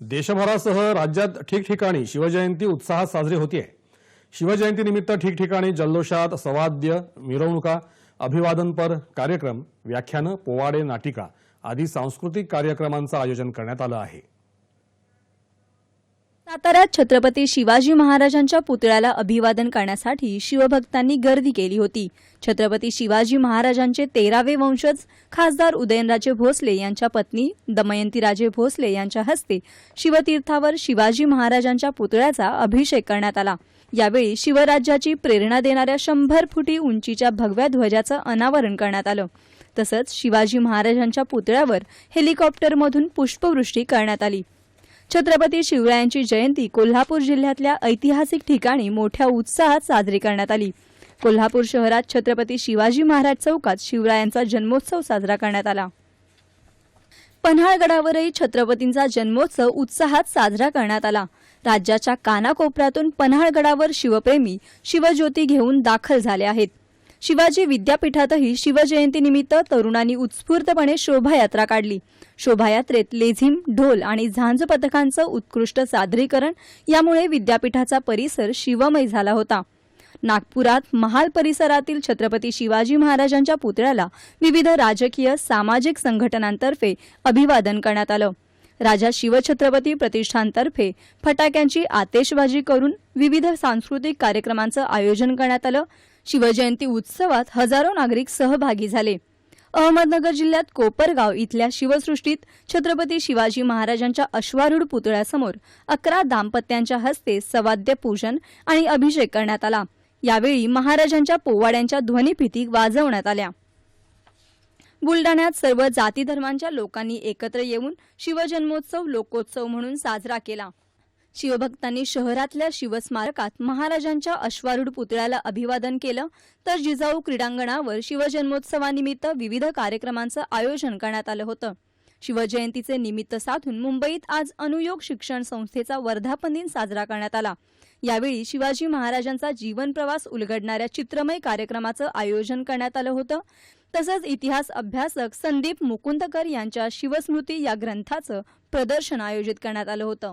देशभरासह राज्यात ठिकठिकाणी शिवजयंती उत्साहात साजरी होतीये. शिवजयंतीनिमित्त ठिकठिकाणी जल्लोषात सवाद्य मिरवणुका अभिवादनपर कार्यक्रम व्याख्यानं पोवाडे नाटिका आदी सांस्कृतिक कार्यक्रमांचं आयोजन करण्यात आलं आहे. साताऱ्यात छत्रपती शिवाजी महाराजांच्या पुतळ्याला अभिवादन करण्यासाठी शिवभक्तांनी गर्दी केली होती. छत्रपती शिवाजी महाराजांचे तेरावे वंशज खासदार उदयनराजे भोसले यांच्या पत्नी दमयंतीराजे भोसले यांच्या हस्ते शिवतीर्थावर शिवाजी महाराजांच्या पुतळ्याचा अभिषेक करण्यात आला. यावेळी शिवराज्याची प्रेरणा देणाऱ्या शंभर फुटी उंचीच्या भगव्या ध्वजाचं अनावरण करण्यात आलं. तसंच शिवाजी महाराजांच्या पुतळ्यावर हेलिकॉप्टरमधून पुष्पवृष्टी करण्यात आली. छत्रपती शिवरायांची जयंती कोल्हापूर जिल्ह्यातल्या ऐतिहासिक ठिकाणी मोठ्या उत्साहात साजरी करण्यात आली. कोल्हापूर शहरात छत्रपती शिवाजी महाराज चौकात शिवरायांचा जन्मोत्सव साजरा करण्यात आला. पन्हाळगडावरही छत्रपतींचा जन्मोत्सव उत्साहात साजरा करण्यात आला. राज्याच्या कानाकोपऱ्यातून पन्हाळगडावर शिवप्रेमी शिवज्योती घेऊन दाखल झाले आहेत. शिवाजी विद्यापीठातही शिवजयंतीनिमित्त तरुणांनी उत्स्फूर्तपणे शोभायात्रा काढली. शोभायात्रेत लेझिम ढोल आणि झांज पथकांचं उत्कृष्ट सादरीकरण यामुळे विद्यापीठाचा परिसर शिवमय झाला होता. नागपुरात महाल परिसरातील छत्रपती शिवाजी महाराजांच्या पुतळ्याला विविध राजकीय सामाजिक संघटनांतर्फे अभिवादन करण्यात आलं. राजा शिवछत्रपती प्रतिष्ठानतर्फे फटाक्यांची आतेशबाजी करून विविध सांस्कृतिक कार्यक्रमांचं आयोजन करण्यात आलं. शिवजयंती उत्सवात हजारो नागरिक सहभागी झाले. अहमदनगर जिल्ह्यात कोपरगाव इथल्या शिवसृष्टीत छत्रपती शिवाजी महाराजांच्या अश्वारूढ पुतळ्यासमोर अकरा दाम्पत्यांच्या हस्ते सवाद्य पूजन आणि अभिषेक करण्यात आला. यावेळी महाराजांच्या पोवाड्यांच्या ध्वनिफिती वाजवण्यात आल्या. बुलडाण्यात सर्व जाती धर्मांच्या लोकांनी एकत्र येऊन शिवजन्मोत्सव लोकोत्सव म्हणून साजरा केला. शिवभक्तांनी शहरातल्या शिवस्मारकात महाराजांच्या अश्वारूढ पुतळ्याला अभिवादन केलं. तर जिजाऊ क्रीडांगणावर शिवजन्मोत्सवानिमित्त विविध कार्यक्रमांचं आयोजन करण्यात आलं होतं. शिवजयंतीचे निमित्त साधून मुंबईत आज अनुयोग शिक्षण संस्थेचा वर्धापन दिन साजरा करण्यात आला. यावेळी शिवाजी महाराजांचा जीवनप्रवास उलगडणाऱ्या चित्रमय कार्यक्रमाचं आयोजन करण्यात आलं होतं. तसंच इतिहास अभ्यासक संदीप मुकुंदकर यांच्या शिवस्मृती या ग्रंथाचं प्रदर्शन आयोजित करण्यात आलं होतं.